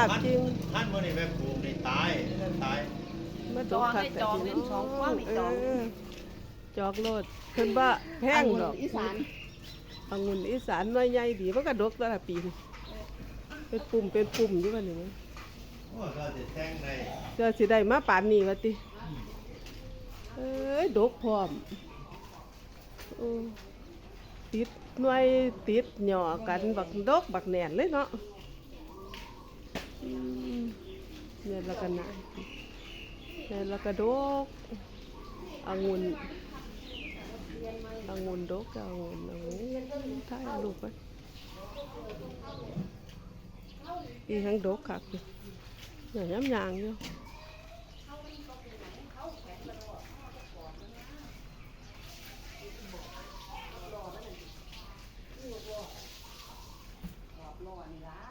ากจริงท่านมื่อนี่ไปปลูกนี่ตายตายมาดกคักแต่พี่น้องเออจอกโลดเพิ่นว่าแพงดอกอีสานองุ่นอีสานน้อยใหญ่ดีมันก็ดกแต่ละปีนี่เป็นปุ่มเป็นปุ่มอยู่ว่านี่มั้งโอ้เราจะแท่งในเจะสิได้มาปานนี้ว่าติเอ้ยดกพร้อมอือ ติดหน่วยติดหย่อกันบักดกบักแหน่นเลยเนาะอืมเนี่ยแล้วก็นะเนี่ยแล้วก็ดกองุ่นองุ่นดกกับองุ่นองุ่นถ่ายรูปไว้อีทั้งดกคักอยู่เนี่ยย้ำยางอยู่ lá